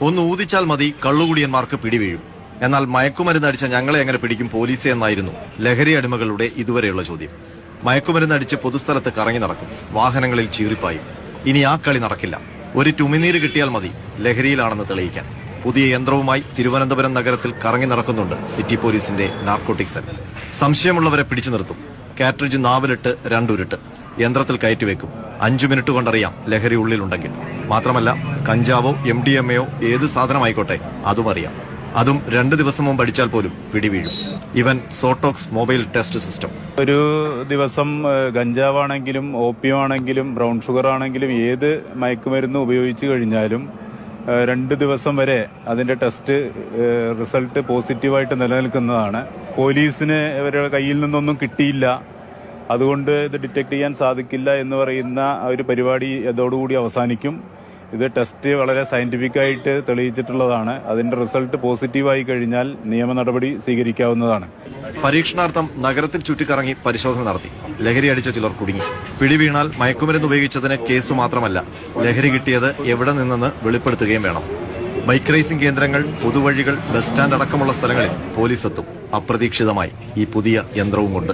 ഒന്ന് ഊതിച്ചാൽ മതി കള്ളുകുടിയന്മാർക്ക് പിടിവീഴും. എന്നാൽ മയക്കുമരുന്ന് അടിച്ച ഞങ്ങളെ എങ്ങനെ പിടിക്കും പോലീസ് എന്നായിരുന്നു ലഹരി അടിമകളുടെ ഇതുവരെയുള്ള ചോദ്യം. മയക്കുമരുന്ന് അടിച്ച് പൊതുസ്ഥലത്ത് കറങ്ങി നടക്കും. വാഹനങ്ങളിൽ ചീറിപ്പായും. ഇനി ആ കളി നടക്കില്ല. ഒരു ടുമിനീര് കിട്ടിയാൽ മതി ലഹരിയിലാണെന്ന് തെളിയിക്കാൻ. പുതിയ യന്ത്രവുമായി തിരുവനന്തപുരം നഗരത്തിൽ കറങ്ങി നടക്കുന്നുണ്ട് സിറ്റി പോലീസിന്റെ നാർക്കോട്ടിക് സെൽ സംശയമുള്ളവരെ പിടിച്ചു നിർത്തും. കാറ്ററിജ് നാവിലിട്ട് രണ്ടുരുട്ട്. യന്ത്രത്തിൽ കയറ്റി വെക്കും. അഞ്ചു മിനിറ്റ് കൊണ്ടറിയാം ലഹരി ഉള്ളിലുണ്ടെങ്കിൽ. മാത്രമല്ല കഞ്ചാവോ എം ഡി എം എയോ ഏത് സാധനമായിക്കോട്ടെ അതും അറിയാം. അതും രണ്ട് ദിവസം മുമ്പ് അടിച്ചാൽ പോലും പിടിവീഴും. ഇവൻ സോട്ടോക്സ് മൊബൈൽ ടെസ്റ്റ് സിസ്റ്റം. ഒരു ദിവസം ഗഞ്ചാവാണെങ്കിലും ഓപ്പിയം ആണെങ്കിലും ബ്രൗൺ ഷുഗർ ആണെങ്കിലും ഏത് മയക്കുമരുന്ന് ഉപയോഗിച്ചു കഴിഞ്ഞാലും രണ്ട് ദിവസം വരെ അതിന്റെ ടെസ്റ്റ് റിസൾട്ട് പോസിറ്റീവായിട്ട് നിലനിൽക്കുന്നതാണ്. പോലീസിന് ഇവരുടെ കയ്യിൽ നിന്നൊന്നും കിട്ടിയില്ല. അതുകൊണ്ട് ഇത് ഡിറ്റക്ട് ചെയ്യാൻ സാധിക്കില്ല എന്ന് പറയുന്ന ഒരു പരിപാടി അതോടുകൂടി അവസാനിക്കും. ഇത് ടെസ്റ്റ് വളരെ സയന്റിഫിക്കായിട്ട് തെളിയിച്ചിട്ടുള്ളതാണ്. അതിന്റെ റിസൾട്ട് പോസിറ്റീവായി കഴിഞ്ഞാൽ നിയമ നടപടി സ്വീകരിക്കാവുന്നതാണ്. പരീക്ഷണാർത്ഥം നഗരത്തിൽ ചുറ്റിക്കറങ്ങി പരിശോധന നടത്തി. ലഹരി അടിച്ച ചിലർ കുടുങ്ങി. പിടിവീണാൽ മയക്കുമരുന്ന് ഉപയോഗിച്ചതിന് കേസ് മാത്രമല്ല ലഹരി കിട്ടിയത് എവിടെ നിന്നെന്ന് വെളിപ്പെടുത്തുകയും വേണം. ബൈക്ക് റേസിംഗ് കേന്ദ്രങ്ങൾ പൊതുവഴികൾ ബസ് സ്റ്റാൻഡ് അടക്കമുള്ള സ്ഥലങ്ങളിൽ പോലീസ് എത്തും. അപ്രതീക്ഷിതമായി ഈ പുതിയ യന്ത്രവും കൊണ്ട്.